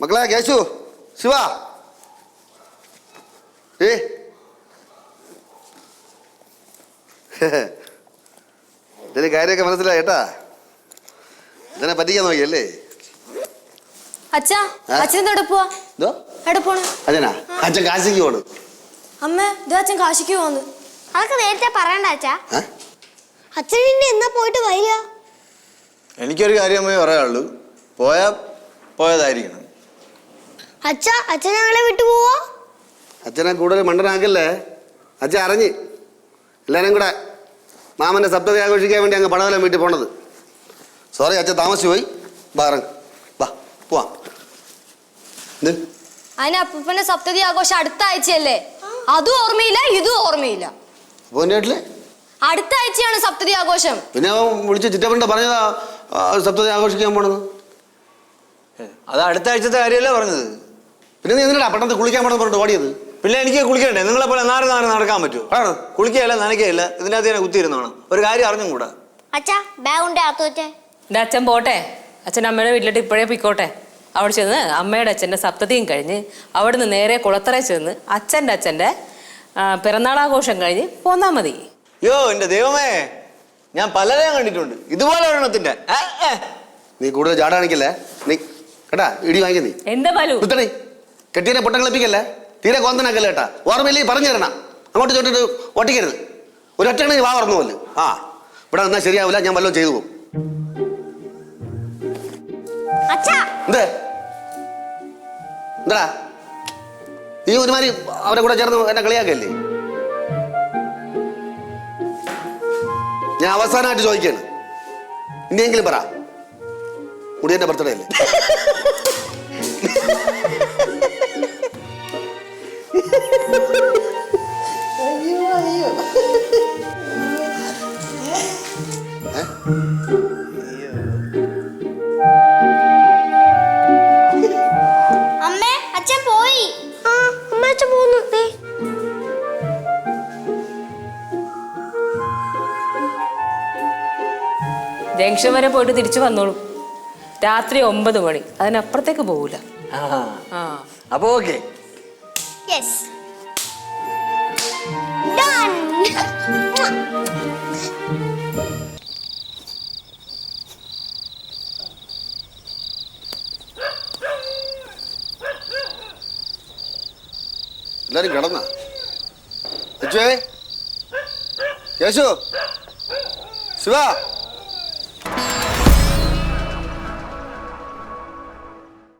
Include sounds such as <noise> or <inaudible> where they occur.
മക്കളെ കേശു ശിവ. ഏ? ഇതിന് കാര്യമൊക്കെ മനസ്സിലായി കേട്ടാ. ഇതിനെ പറ്റിക്കാൻ നോക്കിയല്ലേ? അച്ഛാ ആ? അച്ഛൻ എവിടെ പോവാ? എന്തോ? എവിടെ പോണ്? അച്ഛനാ? അച്ഛൻ കാശിക്ക് പോണ്. അമ്മ ഇത് അച്ഛൻ കാശിക്ക് അതൊക്കെ നേരത്തെ പറയണ്ട അച്ഛാ. ഏ? അച്ഛൻ പിന്നെ എന്നാ പോയിട്ട് വരിക? എനിക്കൊരു കാര്യമേ പറയാനുള്ളൂ. പോയാ പോയതായിരിക്കണം. അച്ഛാ അച്ഛൻ ഞങ്ങളെ വിട്ടു പോവോ? അച്ഛനെ കൂടുതൽ മണ്ടനാക്കല്ലേ? അച്ഛൻ അറിഞ്ഞ് എല്ലാവരും കൂടെ മാമന്റെ സപ്തത ആഘോഷിക്കാൻ വേണ്ടി അങ്ങ് പടവലം വീട്ടിൽ പോണത്. സോറി അച്ഛൻ താമസിച്ചു പോയി. ബാറങ് ഇറങ്ങ്. വാ പോവാം. ഇത് അതിന് അപ്പൂപ്പന്റെ സപ്തതി ആഘോഷം അടുത്ത ആഴ്ചയല്ലേ? അതും ഓർമ്മയില്ല ഇതും ഓർമ്മയില്ല. അപ്പോൾ എന്റെ വീട്ടിൽ അടുത്ത ആഴ്ചയാണ് സപ്തതി ആഘോഷം. പിന്നെ അവൻ വിളിച്ച് ചിറ്റപ്പന്റെ പറഞ്ഞതാ ആ, സപ്തതി ആഘോഷിക്കാൻ പോണത്. അത് അടുത്ത ആഴ്ചത്തെ കാര്യമല്ലേ പറഞ്ഞത്? പിന്നെ നീ എന്തിനാ പെട്ടെന്ന് കുളിക്കാൻ പെട്ടെന്ന് പറഞ്ഞിട്ട് ഓടിയത്? പിന്നെ എനിക്ക് കുളിക്കണ്ടേ? നിങ്ങളെ പോലെ നാരെ നാരെ നടക്കാൻ പറ്റുമോ? ആണ്. കുളിക്കുകയല്ല നനയ്ക്കുകയില്ല ഇതിനകത്ത് ഞാൻ കുത്തിയിരുന്നാണ് ഒരു കാര്യം അറിഞ്ഞും കൂടാ അച്ഛാ ബാഗ് ഉണ്ട് അകത്ത് വെച്ചേ? എന്റെ അച്ഛൻ പോട്ടെ. അച്ഛൻ അമ്മയുടെ വീട്ടിലോട്ട് ഇപ്പോഴേ പിക്കോട്ടെ അവിടെ ചെന്ന് അമ്മയുടെ അച്ഛന്റെ സപ്തതിയും കഴിഞ്ഞ് അവിടുന്ന് നേരെ കുളത്തറ ചെന്ന് അച്ഛന്റെ അച്ഛന്റെ പിറന്നാൾ പിറന്നാളാഘോഷം കഴിഞ്ഞ് പോന്നാൽ മതി. യോ എന്റെ ദൈവമേ ഞാൻ പലരെയും കണ്ടിട്ടുണ്ട്. ഇതുപോലെ ഒരെണ്ണത്തിന്റെ. നീ കൂടുതൽ ജാട കാണിക്കല്ലേ? നീ കേട്ടാ ഇടി വാങ്ങിക്കുന്നേ എന്താ ബാലു? കെട്ടിയനെ പൊട്ടം കളിപ്പിക്കല്ലേ? തീരെ കോന്തനാക്കല്ലേ കേട്ടാ ഓർമ്മയില്ലേ? പറഞ്ഞു തരണം. അങ്ങോട്ട് ചോട്ടിട്ട് ഒട്ടിക്കരുത്. ഒരൊറ്റ നീ വാ പറഞ്ഞു പോലെ ആ. ഇവിടെ നിന്നാ ശരിയാവില്ല ഞാൻ വല്ലതും ചെയ്തു പോകും. എന്താ? നീ ഒരുമാതിരി അവരെ കൂടെ ചേർന്ന് എന്നെ കളിയാക്കല്ലേ? ഞാൻ അവസാനമായിട്ട് ചോദിക്കാണ്. ഇനിയെങ്കിലും പറ. മുടിയന്റെ ബർത്ത്ഡേ അല്ലേ? <laughs> അമ്മേ അച്ഛൻ പോയി. ആ അമ്മ അച്ഛൻ പോന്നു ദേ. ജംഗ്ഷൻ വരെ പോയിട്ട് തിരിച്ചു വന്നോളൂ. രാത്രി ഒമ്പത് മണി. അതിനപ്പുറത്തേക്ക് പോകൂല ആ. ആ. അപ്പൊ ഓക്കെ യെസ് എല്ലാരും കിടന്ന. കേശു. ശിവ.